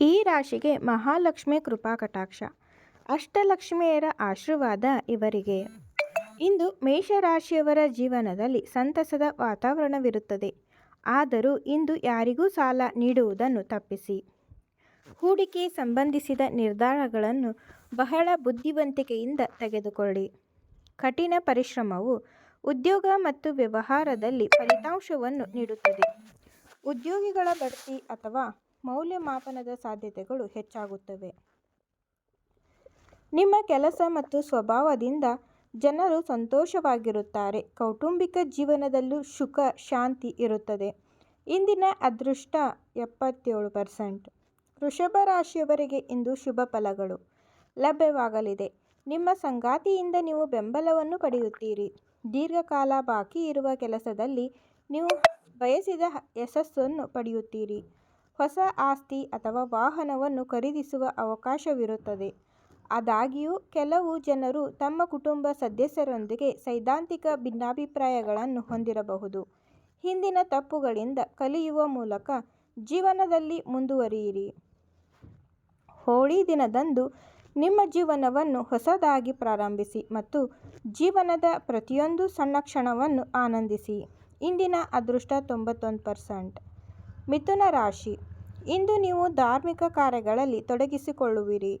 ಈ ರಾಶಿಗೆ ಮಹಾಲಕ್ಷ್ಮಿ ಕೃಪಾ ಕಟಾಕ್ಷ. ಅಷ್ಟಲಕ್ಷ್ಮಿಯರ ಆಶೀರ್ವಾದ ಇವರಿಗೆ. ಇಂದು ಮೇಷರಾಶಿಯವರ ಜೀವನದಲ್ಲಿ ಸಂತಸದ ವಾತಾವರಣವಿರುತ್ತದೆ. ಆದರೂ ಇಂದು ಯಾರಿಗೂ ಸಾಲ ನೀಡುವುದನ್ನು ತಪ್ಪಿಸಿ. ಹೂಡಿಕೆ ಸಂಬಂಧಿಸಿದ ನಿರ್ಧಾರಗಳನ್ನು ಬಹಳ ಬುದ್ಧಿವಂತಿಕೆಯಿಂದ ತೆಗೆದುಕೊಳ್ಳಿ. ಕಠಿಣ ಪರಿಶ್ರಮವು ಉದ್ಯೋಗ ಮತ್ತು ವ್ಯವಹಾರದಲ್ಲಿ ಫಲಿತಾಂಶವನ್ನು ನೀಡುತ್ತದೆ. ಉದ್ಯೋಗಿಗಳ ಬಡ್ತಿ ಅಥವಾ ಮೌಲ್ಯಮಾಪನದ ಸಾಧ್ಯತೆಗಳು ಹೆಚ್ಚಾಗುತ್ತವೆ. ನಿಮ್ಮ ಕೆಲಸ ಮತ್ತು ಸ್ವಭಾವದಿಂದ ಜನರು ಸಂತೋಷವಾಗಿರುತ್ತಾರೆ. ಕೌಟುಂಬಿಕ ಜೀವನದಲ್ಲೂ ಸುಖ, ಶಾಂತಿ ಇರುತ್ತದೆ. ಇಂದಿನ ಅದೃಷ್ಟ ಎಪ್ಪತ್ತೇಳು ಪರ್ಸೆಂಟ್. ವೃಷಭ ರಾಶಿಯವರಿಗೆ ಇಂದು ಶುಭ ಫಲಗಳು. ಲಭ್ಯವಾಗಲಿದೆ. ನಿಮ್ಮ ಸಂಗಾತಿಯಿಂದ ನೀವು ಬೆಂಬಲವನ್ನು ಪಡೆಯುತ್ತೀರಿ. ದೀರ್ಘಕಾಲ ಬಾಕಿ ಇರುವ ಕೆಲಸದಲ್ಲಿ ನೀವು ಬಯಸಿದ ಯಶಸ್ಸನ್ನು ಪಡೆಯುತ್ತೀರಿ. ಹೊಸ ಆಸ್ತಿ ಅಥವಾ ವಾಹನವನ್ನು ಖರೀದಿಸುವ ಅವಕಾಶವಿರುತ್ತದೆ. ಆದಾಗ್ಯೂ, ಕೆಲವು ಜನರು ತಮ್ಮ ಕುಟುಂಬ ಸದಸ್ಯರೊಂದಿಗೆ ಸೈದ್ಧಾಂತಿಕ ಭಿನ್ನಾಭಿಪ್ರಾಯಗಳನ್ನು ಹೊಂದಿರಬಹುದು. ಹಿಂದಿನ ತಪ್ಪುಗಳಿಂದ ಕಲಿಯುವ ಮೂಲಕ ಜೀವನದಲ್ಲಿ ಮುಂದುವರಿಯಿರಿ. ಹೋಳಿ ದಿನದಂದು ನಿಮ್ಮ ಜೀವನವನ್ನು ಹೊಸದಾಗಿ ಪ್ರಾರಂಭಿಸಿ ಮತ್ತು ಜೀವನದ ಪ್ರತಿಯೊಂದು ಸಣ್ಣ ಕ್ಷಣವನ್ನು ಆನಂದಿಸಿ. ಇಂದಿನ ಅದೃಷ್ಟ ತೊಂಬತ್ತೊಂದು ಪರ್ಸೆಂಟ್. ಮಿಥುನ ರಾಶಿ. ಇಂದು ನೀವು ಧಾರ್ಮಿಕ ಕಾರ್ಯಗಳಲ್ಲಿ ತೊಡಗಿಸಿಕೊಳ್ಳುವಿರಿ.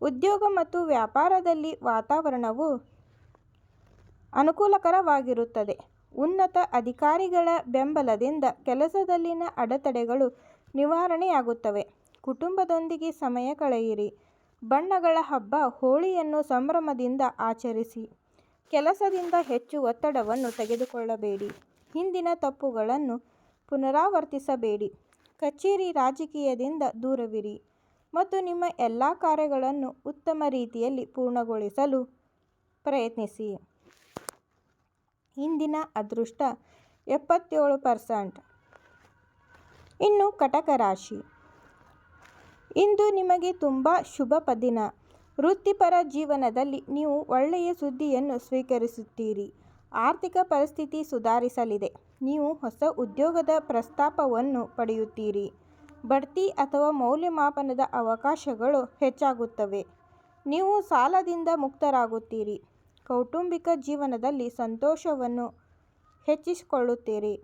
ಉದ್ಯೋಗ ಮತ್ತು ವ್ಯಾಪಾರದಲ್ಲಿ ವಾತಾವರಣವು ಅನುಕೂಲಕರವಾಗಿರುತ್ತದೆ. ಉನ್ನತ ಅಧಿಕಾರಿಗಳ ಬೆಂಬಲದಿಂದ ಕೆಲಸದಲ್ಲಿನ ಅಡೆತಡೆಗಳು ನಿವಾರಣೆಯಾಗುತ್ತವೆ. ಕುಟುಂಬದೊಂದಿಗೆ ಸಮಯ ಕಳೆಯಿರಿ. ಬಣ್ಣಗಳ ಹಬ್ಬ ಹೋಳಿಯನ್ನು ಸಂಭ್ರಮದಿಂದ ಆಚರಿಸಿ. ಕೆಲಸದಿಂದ ಹೆಚ್ಚು ಒತ್ತಡವನ್ನು ತೆಗೆದುಕೊಳ್ಳಬೇಡಿ. ಹಿಂದಿನ ತಪ್ಪುಗಳನ್ನು ಪುನರಾವರ್ತಿಸಬೇಡಿ. ಕಚೇರಿ ರಾಜಕೀಯದಿಂದ ದೂರವಿರಿ ಮತ್ತು ನಿಮ್ಮ ಎಲ್ಲ ಕಾರ್ಯಗಳನ್ನು ಉತ್ತಮ ರೀತಿಯಲ್ಲಿ ಪೂರ್ಣಗೊಳಿಸಲು ಪ್ರಯತ್ನಿಸಿ. ಇಂದಿನ ಅದೃಷ್ಟ ಎಪ್ಪತ್ತೇಳು ಪರ್ಸೆಂಟ್. ಇನ್ನು ಕಟಕ ರಾಶಿ. ಇಂದು ನಿಮಗೆ ತುಂಬ ಶುಭ ಪದಿನ. ವೃತ್ತಿಪರ ಜೀವನದಲ್ಲಿ ನೀವು ಒಳ್ಳೆಯ ಸುದ್ದಿಯನ್ನು ಸ್ವೀಕರಿಸುತ್ತೀರಿ. ಆರ್ಥಿಕ ಪರಿಸ್ಥಿತಿ ಸುಧಾರಿಸಲಿದೆ. ನೀವು ಹೊಸ ಉದ್ಯೋಗದ ಪ್ರಸ್ತಾಪವನ್ನು ಪಡೆಯುತ್ತೀರಿ. ಬಡ್ತಿ ಅಥವಾ ಮೌಲ್ಯಮಾಪನದ ಅವಕಾಶಗಳು ಹೆಚ್ಚಾಗುತ್ತವೆ. ನೀವು ಸಾಲದಿಂದ ಮುಕ್ತರಾಗುತ್ತೀರಿ. ಕೌಟುಂಬಿಕ ಜೀವನದಲ್ಲಿ ಸಂತೋಷವನ್ನು ಹೆಚ್ಚಿಸಿಕೊಳ್ಳುತ್ತೀರಿ.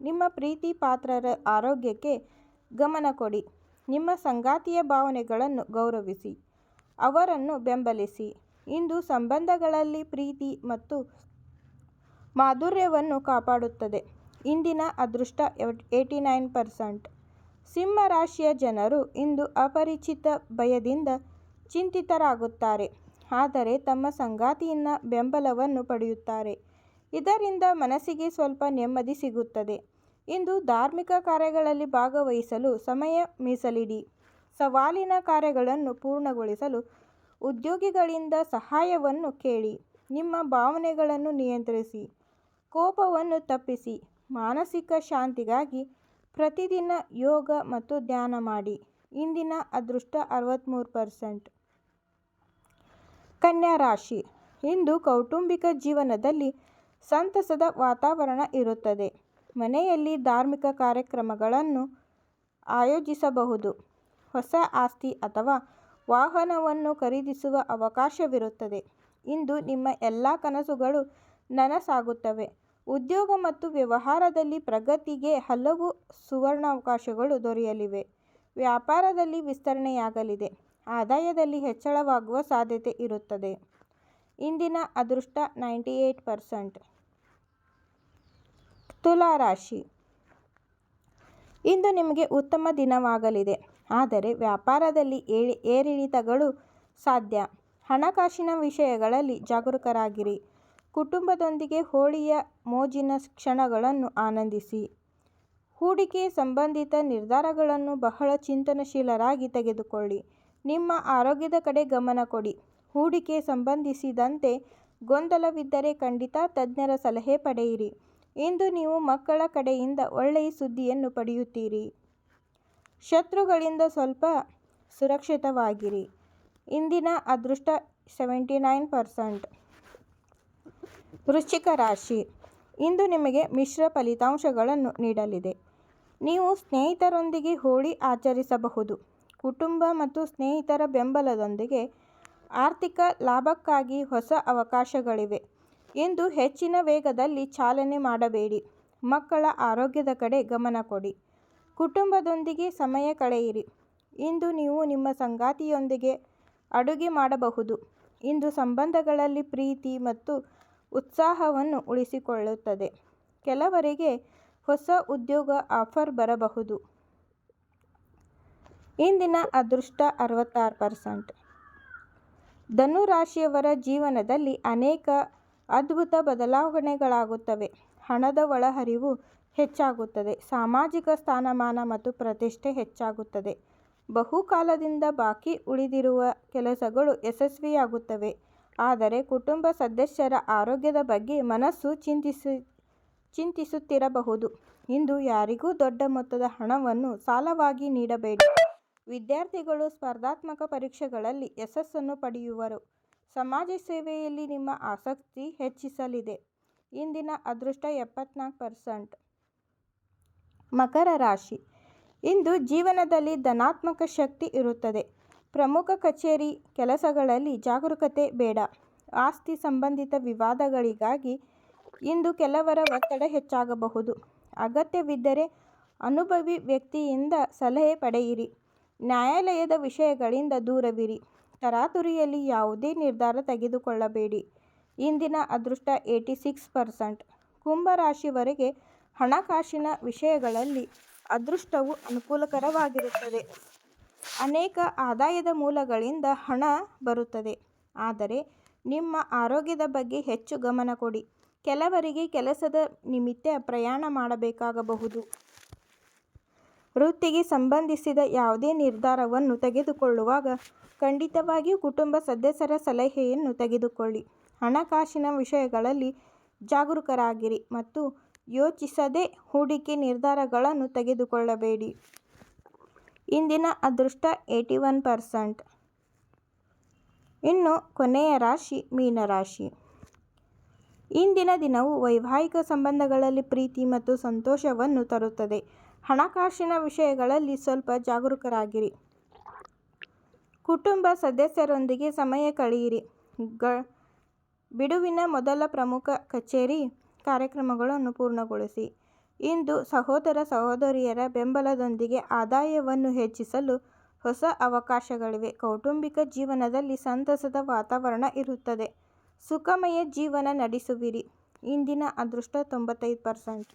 ನಿಮ್ಮ ಪ್ರೀತಿ ಪಾತ್ರರ ಆರೋಗ್ಯಕ್ಕೆ ಗಮನ ಕೊಡಿ. ನಿಮ್ಮ ಸಂಗಾತಿಯ ಭಾವನೆಗಳನ್ನು ಗೌರವಿಸಿ. ಅವರನ್ನು ಬೆಂಬಲಿಸಿ. ಇಂದು ಸಂಬಂಧಗಳಲ್ಲಿ ಪ್ರೀತಿ ಮತ್ತು ಮಾಧುರ್ಯವನ್ನು ಕಾಪಾಡುತ್ತದೆ. ಇಂದಿನ ಅದೃಷ್ಟ ಏಯ್ಟಿ ನೈನ್ ಪರ್ಸೆಂಟ್. ಸಿಂಹ ರಾಶಿಯ ಜನರು ಇಂದು ಅಪರಿಚಿತ ಭಯದಿಂದ ಚಿಂತಿತರಾಗುತ್ತಾರೆ. ಆದರೆ ತಮ್ಮ ಸಂಗಾತಿಯಿಂದ ಬೆಂಬಲವನ್ನು ಪಡೆಯುತ್ತಾರೆ. ಇದರಿಂದ ಮನಸ್ಸಿಗೆ ಸ್ವಲ್ಪ ನೆಮ್ಮದಿ ಸಿಗುತ್ತದೆ. ಇಂದು ಧಾರ್ಮಿಕ ಕಾರ್ಯಗಳಲ್ಲಿ ಭಾಗವಹಿಸಲು ಸಮಯ ಮೀಸಲಿಡಿ. ಸವಾಲಿನ ಕಾರ್ಯಗಳನ್ನು ಪೂರ್ಣಗೊಳಿಸಲು ಉದ್ಯೋಗಿಗಳಿಂದ ಸಹಾಯವನ್ನು ಕೇಳಿ. ನಿಮ್ಮ ಭಾವನೆಗಳನ್ನು ನಿಯಂತ್ರಿಸಿ. ಕೋಪವನ್ನು ತಪ್ಪಿಸಿ ಮಾನಸಿಕ ಶಾಂತಿಗಾಗಿ ಪ್ರತಿದಿನ ಯೋಗ ಮತ್ತು ಧ್ಯಾನ ಮಾಡಿ. ಇಂದಿನ ಅದೃಷ್ಟ ಅರವತ್ತ್ಮೂರು ಪರ್ಸೆಂಟ್. ಕನ್ಯಾ ರಾಶಿ. ಇಂದು ಕೌಟುಂಬಿಕ ಜೀವನದಲ್ಲಿ ಸಂತಸದ ವಾತಾವರಣ ಇರುತ್ತದೆ. ಮನೆಯಲ್ಲಿ ಧಾರ್ಮಿಕ ಕಾರ್ಯಕ್ರಮಗಳನ್ನು ಆಯೋಜಿಸಬಹುದು. ಹೊಸ ಆಸ್ತಿ ಅಥವಾ ವಾಹನವನ್ನು ಖರೀದಿಸುವ ಅವಕಾಶವಿರುತ್ತದೆ. ಇಂದು ನಿಮ್ಮ ಎಲ್ಲ ಕನಸುಗಳು ನನಸಾಗುತ್ತವೆ. ಉದ್ಯೋಗ ಮತ್ತು ವ್ಯವಹಾರದಲ್ಲಿ ಪ್ರಗತಿಗೆ ಹಲವು ಸುವರ್ಣಾವಕಾಶಗಳು ದೊರೆಯಲಿವೆ. ವ್ಯಾಪಾರದಲ್ಲಿ ವಿಸ್ತರಣೆಯಾಗಲಿದೆ. ಆದಾಯದಲ್ಲಿ ಹೆಚ್ಚಳವಾಗುವ ಸಾಧ್ಯತೆ ಇರುತ್ತದೆ. ಇಂದಿನ ಅದೃಷ್ಟ ನೈಂಟಿ ಏಟ್ ಪರ್ಸೆಂಟ್. ತುಲಾ ರಾಶಿ. ಇಂದು ನಿಮಗೆ ಉತ್ತಮ ದಿನವಾಗಲಿದೆ. ಆದರೆ ವ್ಯಾಪಾರದಲ್ಲಿ ಏರಿಳಿತಗಳು ಸಾಧ್ಯ. ಹಣಕಾಸಿನ ವಿಷಯಗಳಲ್ಲಿ ಜಾಗರೂಕರಾಗಿರಿ. ಕುಟುಂಬದೊಂದಿಗೆ ಹೋಳಿಯ ಮೋಜಿನ ಕ್ಷಣಗಳನ್ನು ಆನಂದಿಸಿ. ಹೂಡಿಕೆ ಸಂಬಂಧಿತ ನಿರ್ಧಾರಗಳನ್ನು ಬಹಳ ಚಿಂತನಶೀಲರಾಗಿ ತೆಗೆದುಕೊಳ್ಳಿ. ನಿಮ್ಮ ಆರೋಗ್ಯದ ಕಡೆ ಗಮನ ಕೊಡಿ. ಹೂಡಿಕೆ ಸಂಬಂಧಿಸಿದಂತೆ ಗೊಂದಲವಿದ್ದರೆ ಖಂಡಿತ ತಜ್ಞರ ಸಲಹೆ ಪಡೆಯಿರಿ. ಇಂದು ನೀವು ಮಕ್ಕಳ ಕಡೆಯಿಂದ ಒಳ್ಳೆಯ ಸುದ್ದಿಯನ್ನು ಪಡೆಯುತ್ತೀರಿ. ಶತ್ರುಗಳಿಂದ ಸ್ವಲ್ಪ ಸುರಕ್ಷಿತವಾಗಿರಿ. ಇಂದಿನ ಅದೃಷ್ಟ ಸೆವೆಂಟಿ ನೈನ್ ಪರ್ಸೆಂಟ್. ವೃಶ್ಚಿಕ ರಾಶಿ. ಇಂದು ನಿಮಗೆ ಮಿಶ್ರ ಫಲಿತಾಂಶಗಳನ್ನು ನೀಡಲಿದೆ. ನೀವು ಸ್ನೇಹಿತರೊಂದಿಗೆ ಹೋಳಿ ಆಚರಿಸಬಹುದು. ಕುಟುಂಬ ಮತ್ತು ಸ್ನೇಹಿತರ ಬೆಂಬಲದೊಂದಿಗೆ ಆರ್ಥಿಕ ಲಾಭಕ್ಕಾಗಿ ಹೊಸ ಅವಕಾಶಗಳಿವೆ. ಇಂದು ಹೆಚ್ಚಿನ ವೇಗದಲ್ಲಿ ಚಾಲನೆ ಮಾಡಬೇಡಿ. ಮಕ್ಕಳ ಆರೋಗ್ಯದ ಕಡೆ ಗಮನ ಕೊಡಿ. ಕುಟುಂಬದೊಂದಿಗೆ ಸಮಯ ಕಳೆಯಿರಿ. ಇಂದು ನೀವು ನಿಮ್ಮ ಸಂಗಾತಿಯೊಂದಿಗೆ ಅಡುಗೆ ಮಾಡಬಹುದು. ಇಂದು ಸಂಬಂಧಗಳಲ್ಲಿ ಪ್ರೀತಿ ಮತ್ತು ಉತ್ಸಾಹವನ್ನು ಉಳಿಸಿಕೊಳ್ಳುತ್ತದೆ. ಕೆಲವರಿಗೆ ಹೊಸ ಉದ್ಯೋಗ ಆಫರ್ ಬರಬಹುದು. ಇಂದಿನ ಅದೃಷ್ಟ ಅರವತ್ತಾರು ಪರ್ಸೆಂಟ್. ಧನುರಾಶಿಯವರ ಜೀವನದಲ್ಲಿ ಅನೇಕ ಅದ್ಭುತ ಬದಲಾವಣೆಗಳಾಗುತ್ತವೆ. ಹಣದ ಒಳಹರಿವು ಹೆಚ್ಚಾಗುತ್ತದೆ. ಸಾಮಾಜಿಕ ಸ್ಥಾನಮಾನ ಮತ್ತು ಪ್ರತಿಷ್ಠೆ ಹೆಚ್ಚಾಗುತ್ತದೆ. ಬಹುಕಾಲದಿಂದ ಬಾಕಿ ಉಳಿದಿರುವ ಕೆಲಸಗಳು ಯಶಸ್ವಿಯಾಗುತ್ತವೆ. ಆದರೆ ಕುಟುಂಬ ಸದಸ್ಯರ ಆರೋಗ್ಯದ ಬಗ್ಗೆ ಮನಸ್ಸು ಚಿಂತಿಸಿ, ಚಿಂತಿಸುತ್ತಿರಬಹುದು. ಇಂದು ಯಾರಿಗೂ ದೊಡ್ಡ ಮೊತ್ತದ ಹಣವನ್ನು ಸಾಲವಾಗಿ ನೀಡಬೇಡಿ. ವಿದ್ಯಾರ್ಥಿಗಳು ಸ್ಪರ್ಧಾತ್ಮಕ ಪರೀಕ್ಷೆಗಳಲ್ಲಿ ಯಶಸ್ಸನ್ನು ಪಡೆಯುವರು. ಸಮಾಜ ಸೇವೆಯಲ್ಲಿ ನಿಮ್ಮ ಆಸಕ್ತಿ ಹೆಚ್ಚಿಸಲಿದೆ. ಇಂದಿನ ಅದೃಷ್ಟ ಎಪ್ಪತ್ನಾಲ್ಕು ಪರ್ಸೆಂಟ್. ಮಕರ ರಾಶಿ. ಇಂದು ಜೀವನದಲ್ಲಿ ಧನಾತ್ಮಕ ಶಕ್ತಿ ಇರುತ್ತದೆ. ಪ್ರಮುಖ ಕಚೇರಿ ಕೆಲಸಗಳಲ್ಲಿ ಜಾಗರೂಕತೆ ಬೇಡ. ಆಸ್ತಿ ಸಂಬಂಧಿತ ವಿವಾದಗಳಿಗಾಗಿ ಇಂದು ಕೆಲವರ ಒತ್ತಡ ಹೆಚ್ಚಾಗಬಹುದು. ಅಗತ್ಯವಿದ್ದರೆ ಅನುಭವಿ ವ್ಯಕ್ತಿಯಿಂದ ಸಲಹೆ ಪಡೆಯಿರಿ. ನ್ಯಾಯಾಲಯದ ವಿಷಯಗಳಿಂದ ದೂರವಿರಿ. ತರಾತುರಿಯಲ್ಲಿ ಯಾವುದೇ ನಿರ್ಧಾರ ತೆಗೆದುಕೊಳ್ಳಬೇಡಿ. ಇಂದಿನ ಅದೃಷ್ಟ ಏಯ್ಟಿ ಸಿಕ್ಸ್ ಪರ್ಸೆಂಟ್. ಕುಂಭ ರಾಶಿಯವರಿಗೆ ಹಣಕಾಸಿನ ವಿಷಯಗಳಲ್ಲಿ ಅದೃಷ್ಟವು ಅನುಕೂಲಕರವಾಗಿರುತ್ತದೆ. ಅನೇಕ ಆದಾಯದ ಮೂಲಗಳಿಂದ ಹಣ ಬರುತ್ತದೆ. ಆದರೆ ನಿಮ್ಮ ಆರೋಗ್ಯದ ಬಗ್ಗೆ ಹೆಚ್ಚು ಗಮನ ಕೊಡಿ. ಕೆಲವರಿಗೆ ಕೆಲಸದ ನಿಮಿತ್ತ ಪ್ರಯಾಣ ಮಾಡಬೇಕಾಗಬಹುದು. ವೃತ್ತಿಗೆ ಸಂಬಂಧಿಸಿದ ಯಾವುದೇ ನಿರ್ಧಾರವನ್ನು ತೆಗೆದುಕೊಳ್ಳುವಾಗ ಖಂಡಿತವಾಗಿಯೂ ಕುಟುಂಬ ಸದಸ್ಯರ ಸಲಹೆಯನ್ನು ತೆಗೆದುಕೊಳ್ಳಿ. ಹಣಕಾಸಿನ ವಿಷಯಗಳಲ್ಲಿ ಜಾಗರೂಕರಾಗಿರಿ ಮತ್ತು ಯೋಚಿಸದೆ ಹೂಡಿಕೆ ನಿರ್ಧಾರಗಳನ್ನು ತೆಗೆದುಕೊಳ್ಳಬೇಡಿ. ಇಂದಿನ ಅದೃಷ್ಟ ಏಯ್ಟಿ ಒನ್ ಪರ್ಸೆಂಟ್. ಇನ್ನು ಕೊನೆಯ ರಾಶಿ ಮೀನರಾಶಿ. ಇಂದಿನ ದಿನವು ವೈವಾಹಿಕ ಸಂಬಂಧಗಳಲ್ಲಿ ಪ್ರೀತಿ ಮತ್ತು ಸಂತೋಷವನ್ನು ತರುತ್ತದೆ. ಹಣಕಾಸಿನ ವಿಷಯಗಳಲ್ಲಿ ಸ್ವಲ್ಪ ಜಾಗರೂಕರಾಗಿರಿ. ಕುಟುಂಬ ಸದಸ್ಯರೊಂದಿಗೆ ಸಮಯ ಕಳೆಯಿರಿ. ಗ, ಬಿಡುವಿನ ಮೊದಲ ಪ್ರಮುಖ ಕಚೇರಿ ಕಾರ್ಯಕ್ರಮಗಳನ್ನು ಪೂರ್ಣಗೊಳಿಸಿ. ಇಂದು ಸಹೋದರ ಸಹೋದರಿಯರ ಬೆಂಬಲದೊಂದಿಗೆ ಆದಾಯವನ್ನು ಹೆಚ್ಚಿಸಲು ಹೊಸ ಅವಕಾಶಗಳಿವೆ. ಕೌಟುಂಬಿಕ ಜೀವನದಲ್ಲಿ ಸಂತಸದ ವಾತಾವರಣ ಇರುತ್ತದೆ. ಸುಖಮಯ ಜೀವನ ನಡೆಸುವಿರಿ. ಇಂದಿನ ಅದೃಷ್ಟ ತೊಂಬತ್ತೈದು ಪರ್ಸೆಂಟ್.